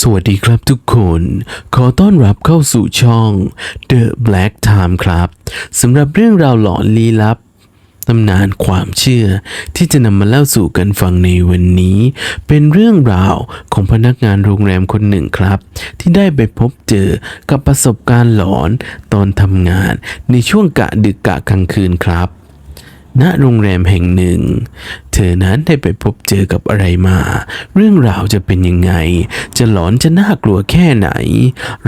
สวัสดีครับทุกคน ขอต้อนรับเข้าสู่ช่อง The Black Time ครับสำหรับเรื่องราวหลอนลี้ลับตำนานความเชื่อที่จะนำมาเล่าสู่กันฟังในวันนี้ เป็นเรื่องราวของพนักงานโรงแรมคนหนึ่งครับ ที่ได้ไปพบเจอกับประสบการณ์หลอนตอนทำงานในช่วงกะดึกกะกลางคืนครับ ณโรงแรมแห่งหนึ่ง เธอนั้นได้ไปพบเจอกับอะไรมา เรื่องราวจะเป็นยังไง จะหลอนจะน่ากลัวแค่ไหน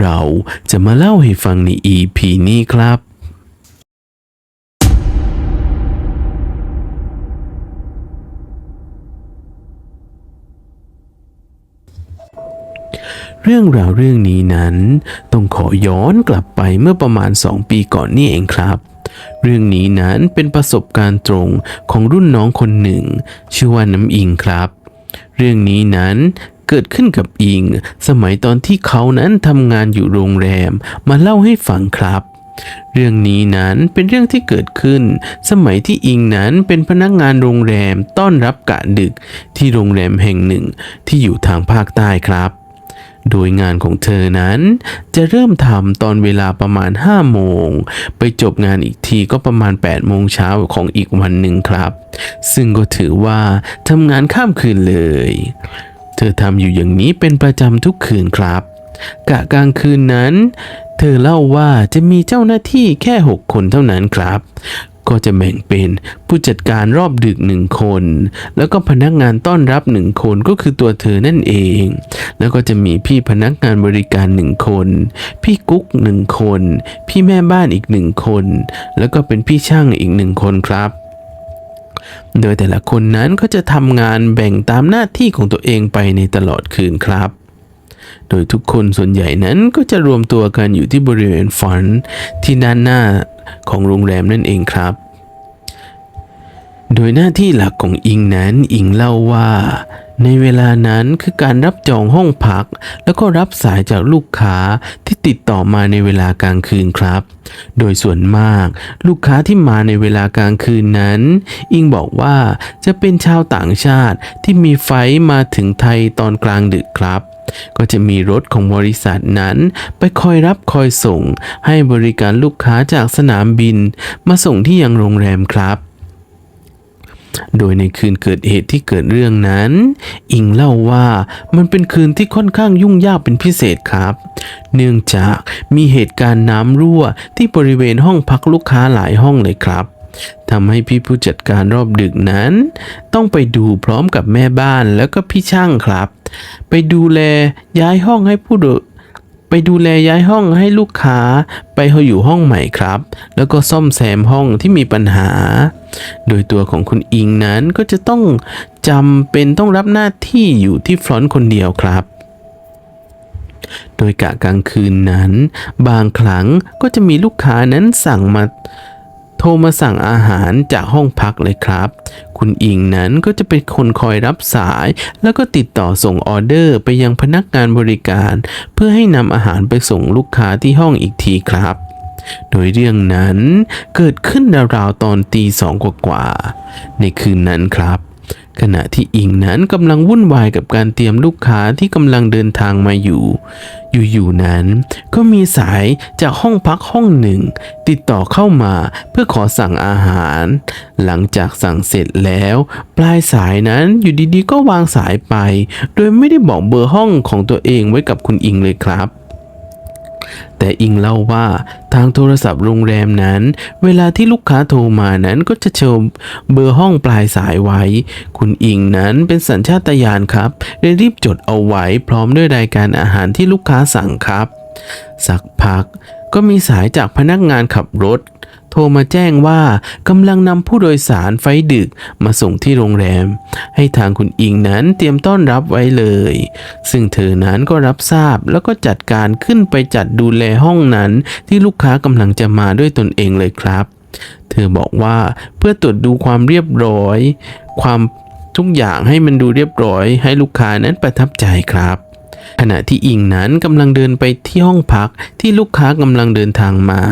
เราจะมาเล่าให้ฟังใน EP นี้ครับเรื่องราวเรื่องนี้นั้น ต้องขอย้อนกลับไปเมื่อประมาณ 2 ปีก่อนนี่เองครับ เรื่องนี้นั้นเป็นประสบการณ์ตรงของรุ่นน้องคนหนึ่ง ชื่อว่าน้ำอิงครับ เรื่องนี้นั้นเกิดขึ้นกับอิง สมัยตอนที่เขานั้นทำงานอยู่โรงแรมมาเล่าให้ฟังครับเรื่องนี้นั้นเป็นเรื่องที่เกิดขึ้น สมัยที่อิงนั้นเป็นพนักงานโรงแรมต้อนรับกะดึกที่โรงแรมแห่งหนึ่งที่อยู่ทางภาคใต้ครับ โดยงานของเธอนั้น จะเริ่มทำตอนเวลาประมาณ 5 โมง ไปจบงานอีกทีก็ประมาณ 8 โมงเช้าของอีกวันหนึ่งครับ ซึ่งก็ถือว่าทำงานข้ามคืนเลย เธอทำอยู่อย่างนี้เป็นประจำทุกคืนครับ กะกลางคืนนั้น เธอเล่าว่าจะมีเจ้าหน้าที่แค่ 6 คนเท่านั้นครับ ก็จะแบ่งเป็นผู้จัดการรอบดึกหนึ่งคน แล้วก็พนักงานต้อนรับหนึ่งคนก็คือตัวเธอนั่นเอง แล้วก็จะมีพี่พนักงานบริการหนึ่งคน พี่กุ๊กหนึ่งคน พี่แม่บ้านอีกหนึ่งคน แล้วก็เป็นพี่ช่างอีกหนึ่งคนครับโดยแต่ละคนนั้นก็จะทำงานแบ่งตามหน้าที่ของตัวเองไปในตลอดคืนครับ โดยทุกคนส่วนใหญ่นั้นก็จะรวมตัวกันอยู่ที่บริเวณฟอนที่ด้านหน้าของโรงแรมนั่นเองครับ ดยหน้าที่หลักของอิงนั้นอิงเล่าว่า ในเวลานั้นคือการรับจองห้องพัก แล้วก็รับสายจากลูกค้าที่ติดต่อมาในเวลากลางคืนครับ โดยส่วนมาก ลูกค้าที่มาในเวลากลางคืนนั้น อิงบอกว่าจะเป็นชาวต่างชาติที่มีไฟมาถึงไทยตอนกลางดึกครับก็จะมีรถของบริษัทนั้น ไปคอยรับคอยส่ง ให้บริการลูกค้าจากสนามบิน มาส่งที่ยังโรงแรมครับ โดยในคืนเกิดเหตุที่เกิดเรื่องนั้น อิงเล่าว่ามันเป็นคืนที่ค่อนข้างยุ่งยากเป็นพิเศษครับ เนื่องจากมีเหตุการณ์น้ำรั่วที่บริเวณห้องพักลูกค้าหลายห้องเลยครับทำให้พี่ผู้จัดการรอบดึกนั้น ต้องไปดูพร้อมกับแม่บ้านแล้วก็พี่ช่างครับ ไปดูแลย้ายห้องให้ผู้ดย ไปดูแลย้ายห้องให้ลูกค้าไปเขาอยู่ห้องใหม่ครับ แล้วก็ซ่อมแซมห้องที่มีปัญหา โดยตัวของคุณอิงนั้นก็จะต้องจำเป็นต้องรับหน้าที่อยู่ที่ฟรอนต์คนเดียวครับโดยกะกลางคืนนั้น บางครั้งก็จะมีลูกค้านั้นสั่งมา โทรมาสั่งอาหารจากห้องพักเลยครับ คุณอิงนั้นก็จะเป็นคนคอยรับสาย แล้วก็ติดต่อส่งออเดอร์ไปยังพนักงานบริการ เพื่อให้นำอาหารไปส่งลูกค้าที่ห้องอีกทีครับโดยเรื่องนั้นเกิดขึ้นราวๆตอนตีสองกว่าๆในคืนนั้นครับ ขณะที่อิงนั้นกำลังวุ่นวายกับการเตรียมลูกค้าที่กำลังเดินทางมาอยู่ อยู่ๆนั้น ก็มีสายจากห้องพักห้องหนึ่ง ติดต่อเข้ามาเพื่อขอสั่งอาหาร หลังจากสั่งเสร็จแล้ว ปลายสายนั้นอยู่ดีๆ ก็วางสายไป โดยไม่ได้บอกเบอร์ห้องของตัวเองไว้กับคุณอิงเลยครับ แต่อิงเล่าว่าทางโทรศัพท์โรงแรมนั้น เวลาที่ลูกค้าโทรมานั้นก็จะโชว์เบอร์ห้องปลายสายไว้ คุณอิงนั้นเป็นสัญชาตญาณครับเลยรีบจดเอาไว้พร้อมด้วยรายการอาหารที่ลูกค้าสั่งครับ สักพักก็มีสายจากพนักงานขับรถ โทรมาแจ้งว่ากำลังนำผู้โดยสารไฟดึกมาส่งที่โรงแรม ให้ทางคุณอิงนั้นเตรียมต้อนรับไว้เลย ซึ่งเธอนั้นก็รับทราบแล้วก็จัดการขึ้นไปจัดดูแลห้องนั้นที่ลูกค้ากำลังจะมาด้วยตนเองเลยครับ เธอบอกว่าเพื่อตรวจดูความเรียบร้อย ความทุกอย่างให้มันดูเรียบร้อย ให้ลูกค้านั้นประทับใจครับขณะที่อิงนั้นกำลังเดินไปที่ห้องพักที่ลูกค้ากำลังเดินทางมา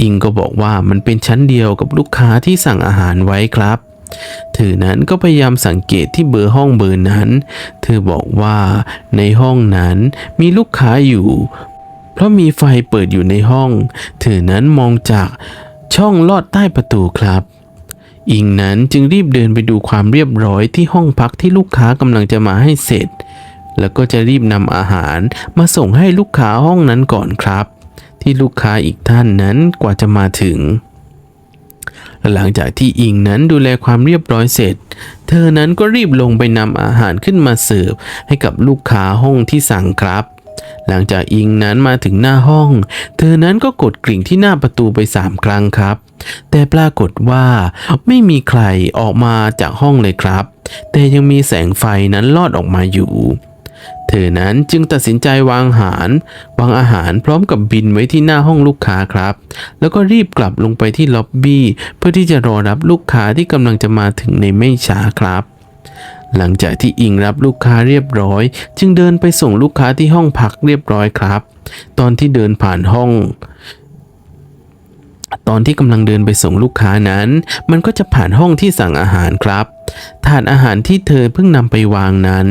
อิงก็บอกว่ามันเป็นชั้นเดียวกับลูกค้าที่สั่งอาหารไว้ครับ เธอนั้นก็พยายามสังเกตที่เบอร์ห้องเบอร์นั้น เธอบอกว่าในห้องนั้นมีลูกค้าอยู่ เพราะมีไฟเปิดอยู่ในห้อง เธอนั้นมองจากช่องลอดใต้ประตูครับอิงนั้นจึงรีบเดินไปดูความเรียบร้อยที่ห้องพักที่ลูกค้ากำลังจะมาให้เสร็จ แล้วก็จะรีบนำอาหารมาส่งให้ลูกค้าห้องนั้นก่อนครับ ที่ลูกค้าอีกท่านนั้นกว่าจะมาถึง หลังจากที่อิงนั้นดูแลความเรียบร้อยเสร็จ เธอนั้นก็รีบลงไปนำอาหารขึ้นมาเสิร์ฟให้กับลูกค้าห้องที่สั่งครับหลังจากอิงนั้นมาถึงหน้าห้อง เธอนั้นก็กดกริ่งที่หน้าประตูไปสามครั้งครับ แต่ปรากฏว่าไม่มีใครออกมาจากห้องเลยครับ แต่ยังมีแสงไฟนั้นลอดออกมาอยู่ เธอนั้นจึงตัดสินใจวางอาหาร วางอาหารพร้อมกับบินไว้ที่หน้าห้องลูกค้าครับ แล้วก็รีบกลับลงไปที่ล็อบบี้เพื่อที่จะรอรับลูกค้าที่กำลังจะมาถึงในไม่ช้าครับหลังจากที่อิงรับลูกค้าเรียบร้อย จึงเดินไปส่งลูกค้าที่ห้องพักเรียบร้อยครับ ตอนที่เดินผ่านห้อง ตอนที่กำลังเดินไปส่งลูกค้านั้น มันก็จะผ่านห้องที่สั่งอาหารครับ ถาดอาหารที่เธอเพิ่งนำไปวางนั้น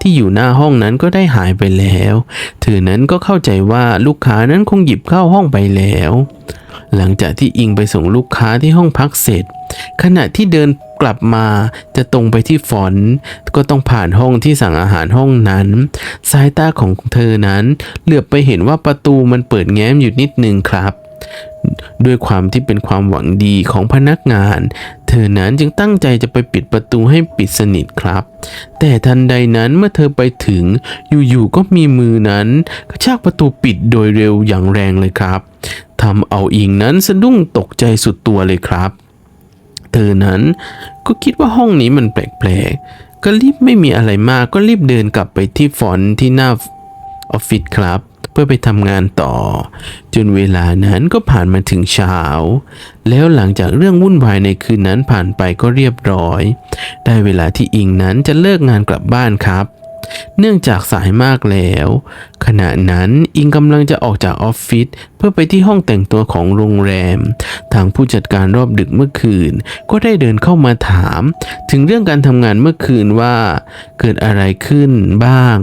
ที่อยู่หน้าห้องนั้นก็ได้หายไปแล้ว เธอนั้นก็เข้าใจว่าลูกค้านั้นคงหยิบเข้าห้องไปแล้ว หลังจากที่อิงไปส่งลูกค้าที่ห้องพักเสร็จ ขณะที่เดินกลับมาจะตรงไปที่ฟอนก็ต้องผ่านห้องที่สั่งอาหารห้องนั้น สายตาของเธอนั้นเหลือบไปเห็นว่าประตูมันเปิดแง้มอยู่นิดนึงครับ ด้วยความที่เป็นความหวังดีของพนักงาน เธอนั้นจึงตั้งใจจะไปปิดประตูให้ปิดสนิทครับ แต่ทันใดนั้นเมื่อเธอไปถึง อยู่ๆก็มีมือนั้นกระชากประตูปิดโดยเร็วอย่างแรงเลยครับทำเอาอิงนั้นสะดุ้งตกใจสุดตัวเลยครับ เธอนั้นก็คิดว่าห้องนี้มันแปลกๆก็รีบไม่มีอะไรมากก็รีบเดินกลับไปที่ฟอนที่หน้าออฟฟิศครับ เพื่อไปทำงานต่อ จนเวลานั้นก็ผ่านมาถึงเช้า แล้วหลังจากเรื่องวุ่นวายในคืนนั้นผ่านไปก็เรียบร้อย ได้เวลาที่อิงนั้นจะเลิกงานกลับบ้านครับ เนื่องจากสายมากแล้ว ขณะนั้นอิงกำลังจะออกจากออฟฟิศเพื่อไปที่ห้องแต่งตัวของโรงแรม ทางผู้จัดการรอบดึกเมื่อคืน ก็ได้เดินเข้ามาถาม ถึงเรื่องการทำงานเมื่อคืนว่า เกิดอะไรขึ้นบ้าง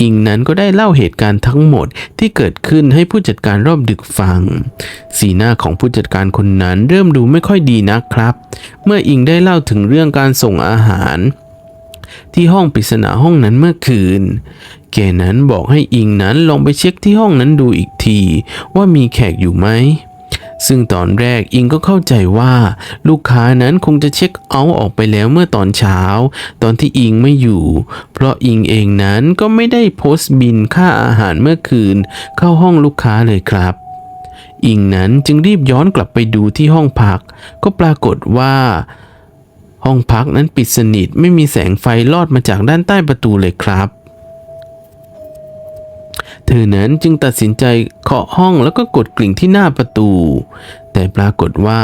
อิงนั้นก็ได้เล่าเหตุการณ์ทั้งหมดที่เกิดขึ้นให้ผู้จัดการรอบดึกฟัง สีหน้าของผู้จัดการคนนั้นเริ่มดูไม่ค่อยดีนักครับ เมื่ออิงได้เล่าถึงเรื่องการส่งอาหาร ที่ห้องปริศนาห้องนั้นเมื่อคืนแกนั้นบอกให้อิงนั้นลองไปเช็คที่ห้องนั้นดูอีกที ว่ามีแขกอยู่ไหม ซึ่งตอนแรกอิงก็เข้าใจว่า ลูกค้านั้นคงจะเช็คเอาท์ออกไปแล้วเมื่อตอนเช้า ตอนที่อิงไม่อยู่ เพราะอิงเองนั้นก็ไม่ได้โพสต์บินค่าอาหารเมื่อคืน เข้าห้องลูกค้าเลยครับอิงนั้นจึงรีบย้อนกลับไปดูที่ห้องพัก ก็ปรากฏว่า ห้องพักนั้นปิดสนิทไม่มีแสงไฟลอดมาจากด้านใต้ประตูเลยครับ เธอนั้นจึงตัดสินใจเคาะห้องแล้วก็กดกริ่งที่หน้าประตู แต่ปรากฏว่า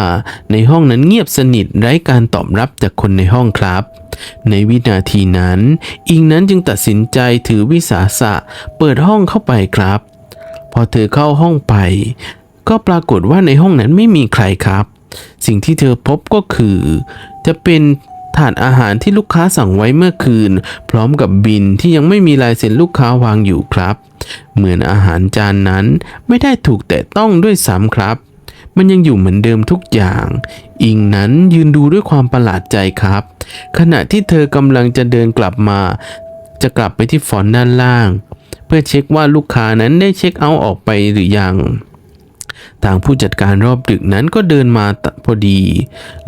ในห้องนั้นเงียบสนิทไร้การตอบรับจากคนในห้องครับ ในวินาทีนั้น อิงนั้นจึงตัดสินใจถือวิสาสะเปิดห้องเข้าไปครับ พอเธอเข้าห้องไป ก็ปรากฏว่าในห้องนั้นไม่มีใครครับ สิ่งที่เธอพบก็คือ จะเป็นถาดอาหารที่ลูกค้าสั่งไว้เมื่อคืน พร้อมกับบินที่ยังไม่มีลายเซ็นลูกค้าวางอยู่ครับ เหมือนอาหารจานนั้นไม่ได้ถูกแตะต้องด้วยซ้ำครับ มันยังอยู่เหมือนเดิมทุกอย่าง อิงนั้นยืนดูด้วยความประหลาดใจครับ ขณะที่เธอกำลังจะเดินกลับมา จะกลับไปที่ฟอนต์ด้านล่าง เพื่อเช็คว่าลูกค้านั้นได้เช็คเอาท์ออกไปหรือยังทางผู้จัดการรอบดึกนั้นก็เดินมาพอดี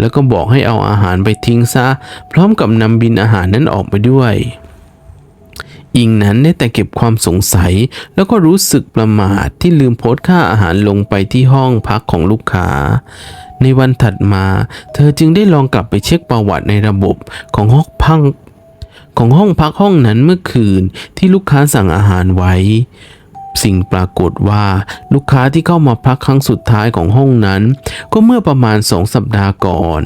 แล้วก็บอกให้เอาอาหารไปทิ้งซะ พร้อมกับนำบินอาหารนั้นออกไปด้วย อิงนั้นได้แต่เก็บความสงสัย แล้วก็รู้สึกประมาทที่ลืมโพสต์ค่าอาหารลงไปที่ห้องพักของลูกค้า ในวันถัดมา เธอจึงได้ลองกลับไปเช็คประวัติในระบบของห้องพักของห้องพักห้องนั้นเมื่อคืนที่ลูกค้าสั่งอาหารไว้ สิ่งปรากฏว่าลูกค้าที่เข้ามาพักครั้งสุดท้ายของห้องนั้น ก็เมื่อประมาณสองสัปดาห์ก่อน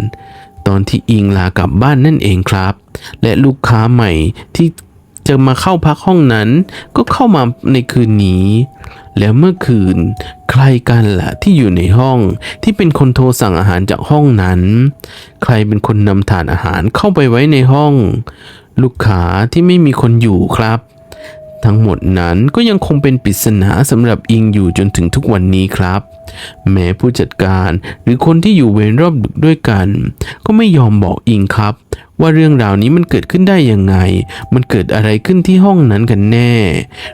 ตอนที่อิงลากลับบ้านนั่นเองครับ และลูกค้าใหม่ที่ จะมาเข้าพักห้องนั้น ก็เข้ามาในคืนนี้ แล้วเมื่อคืน ใครกันล่ะที่อยู่ในห้องที่เป็นคนโทรสั่งอาหารจากห้องนั้น ใครเป็นคนนำถาดอาหารเข้าไปไว้ในห้อง ลูกค้าที่ไม่มีคนอยู่ครับ ทั้งหมดนั้นก็ยังคงเป็นปริศนาสำหรับอิงอยู่จนถึงทุกวันนี้ครับ แม้ผู้จัดการหรือคนที่อยู่เวรรอบดึกด้วยกัน ก็ไม่ยอมบอกอิงครับ ว่าเรื่องราวนี้มันเกิดขึ้นได้ยังไง มันเกิดอะไรขึ้นที่ห้องนั้นกันแน่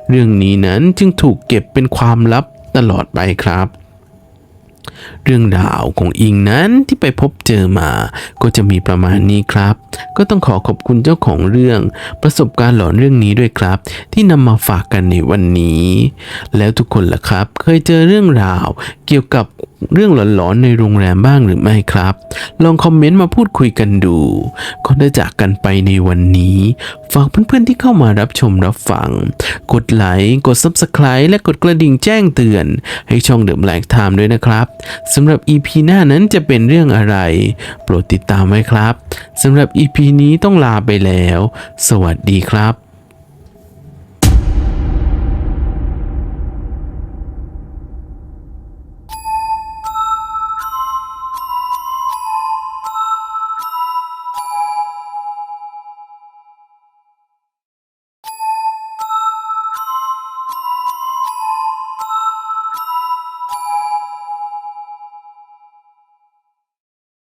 เรื่องนี้นั้นจึงถูกเก็บเป็นความลับตลอดไปครับ เรื่องราวของอิงนั้นที่ไปพบเจอมา ก็จะมีประมาณนี้ครับ ก็ต้องขอขอบคุณเจ้าของเรื่อง ประสบการณ์หลอนเรื่องนี้ด้วยครับ ที่นำมาฝากกันในวันนี้ แล้วทุกคนล่ะครับ เคยเจอเรื่องราวเกี่ยวกับ เรื่องหลอนๆในโรงแรมบ้างหรือไม่ครับ ลองคอมเมนต์มาพูดคุยกันดูก่อนจะจากกันไปในวันนี้ ฝากเพื่อนๆที่เข้ามารับชมรับฟัง กดไลค์ กด Subscribe และกดกระดิ่งแจ้งเตือน ให้ช่องเด e แ l ลกไทม์ด้วยนะครับสำหรับ EP หน้านั้นจะเป็นเรื่องอะไร โปรดติดตามไว้ครับสำหรับ EP นี้ต้องลาไปแล้ว สวัสดีครับ